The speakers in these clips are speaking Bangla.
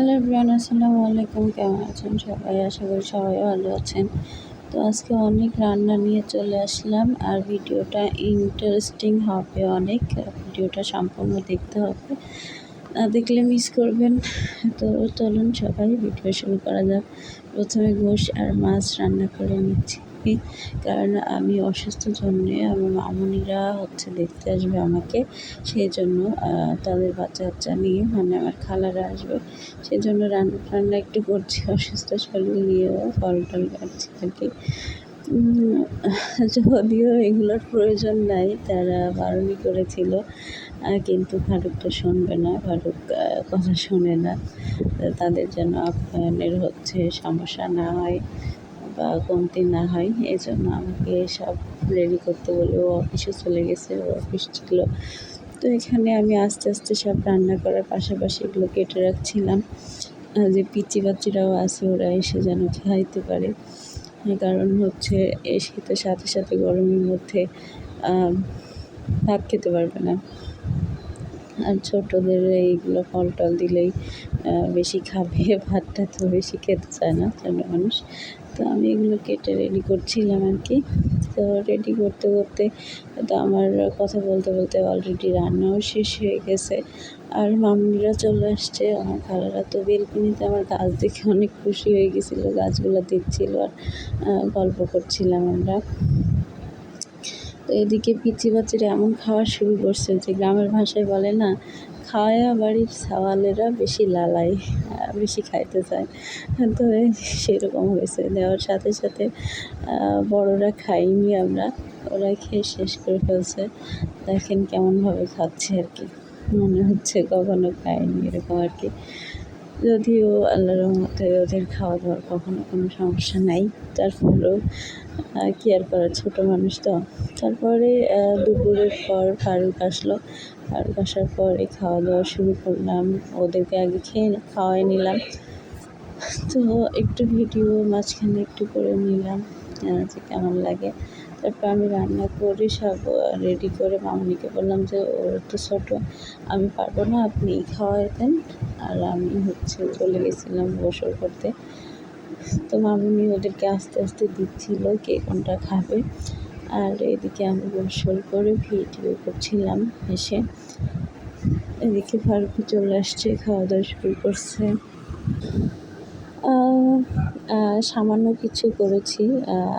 হ্যালো এভরিওয়ান আসসালামু আলাইকুম। কেমন আছেন সবাই? আশা করি সবাই ভালো আছেন। তো আজকে অনেক রান্না নিয়ে চলে আসলাম আর ভিডিওটা ইন্টারেস্টিং হবে অনেক। ভিডিওটা সম্পূর্ণ দেখতে হবে। না দেখলে মিস করবেন। তো চলুন সবাই ভিডিও শুরু করা যাক। প্রথমে গোশ আর মাছ রান্না করে নিচ্ছি। কারণ আমি অসুস্থ জন্যে আমার মামনিরা হচ্ছে দেখতে আসবে আমাকে। সেই জন্য তাদের বাচ্চা কাচ্চা নিয়ে মানে আমার খালারা আসবে। সেই জন্য রান্না টান্না একটু করছি। অসুস্থ শরীর নিয়েও ফল টল কাটছি আর কি। যদিও এগুলোর প্রয়োজন নাই, তারা বারণই করেছিল কিন্তু ফারুক তো শুনবে না ফারুক কথা শোনে না। তাদের যেন আপ্যায়নের হচ্ছে, সমস্যা না হয় বা কমতি না হয় এই জন্য আমাকে সব রেডি করতে বলে ও অফিসে চলে গেছে, ও অফিস ছিল। তো এখানে আমি আস্তে আস্তে সব রান্না করার পাশাপাশি এগুলো কেটে রাখছিলাম। যে পিচি বাচ্চিরাও আছে, ওরা এসে যেন খাইতে পারে। কারণ হচ্ছে এই শীতের সাথে সাথে গরমের মধ্যে ভাত খেতে পারবে না। আর ছোটোদের এইগুলো ফল টল দিলেই বেশি খাবে, ভাতটা তো বেশি খেতে চায় না ছোটো মানুষ। তো আমি এগুলো কেটে রেডি করছিলাম আর কি তো রেডি করতে করতে তো আমার কথা বলতে বলতে অলরেডি রান্নাও শেষ হয়ে গেছে। আর মামুনিরা চলে আসছে, আমার খালারা তো বেলকুনিতে আমার গাছ দেখে অনেক খুশি হয়ে গেছিল, গাছগুলো দেখছিল আর গল্প করছিলাম আমরা। এদিকে পিচি বাচ্চারা এমন খাওয়া শুরু করছে যে গ্রামের ভাষায় বলে না খাওয়া বাড়ির সাওয়ালেরা বেশি লালায় বেশি খাইতে চায়। তো সেরকম হয়েছে। দেওয়ার সাথে সাথে বড়রা খাইনি আমরা, ওরা খেয়ে শেষ করে ফেলছে। দেখেন কেমনভাবে খাচ্ছে আর কি। মনে হচ্ছে কখনো খায়নি এরকম আর কি। যদিও আল্লাহর মধ্যে ওদের খাওয়া দাওয়ার কখনো কোনো সমস্যা নাই। তারপরেও কি আর করার ছোটো মানুষ তো। তারপরে দুপুরের পর ফারুক আসলো। ফারুক আসার পরে খাওয়া দাওয়া শুরু করলাম। ওদেরকে আগে খেয়ে খাওয়াই নিলাম। তো একটু ভিডিও মাঝখানে একটু করে নিলাম। যে কেমন লাগে। তারপর আমি রান্না করে, সব রেডি করে মামনিকে বললাম যে, ওর একটু ছোটো, আমি পারব না, আপনি খাওয়াই দেন। আর আমি হচ্ছে চলে গেছিলাম গোসল করতে। তো মামনি ওদেরকে আস্তে আস্তে দিচ্ছিল কে কোনটা খাবে। আর এদিকে আমি গোসল করে ভিডিও করছিলাম এসে। এদিকে ফারুকি চলে আসছে, খাওয়া দাওয়া শুরু করছে। সামান্য কিছু করেছি।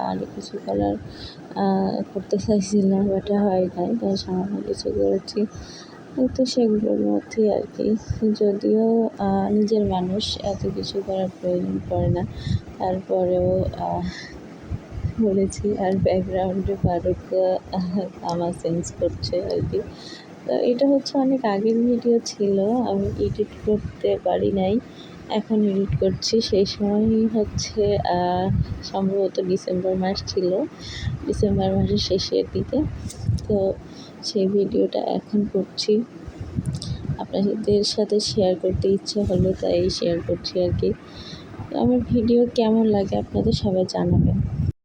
আর কিছু করার করতে চাইছিলাম, এটা হয় নাই, তাই সামান্য কিছু করেছি। তো সেগুলোর মধ্যেই আর কি। যদিও নিজের মানুষ এত কিছু করার প্রয়োজন পড়ে না। তারপরেও বলেছি, আর ব্যাকগ্রাউন্ডে ফারুক আমার চেঞ্জ করছে আর কি। তো এটা হচ্ছে অনেক আগের ভিডিও ছিল, আমি এডিট করতে পারি নাই। এখন এডিট করছি। সেই সময় হচ্ছে সম্ভবত ডিসেম্বর মাস ছিল। ডিসেম্বর মাসের শেষের দিকে। তো সেই ভিডিওটা এখন করছি। আপনাদের সাথে শেয়ার করতে ইচ্ছে হলো তাই শেয়ার করছি আর কি। আমার ভিডিও কেমন লাগে আপনাদের সবাই জানাবেন।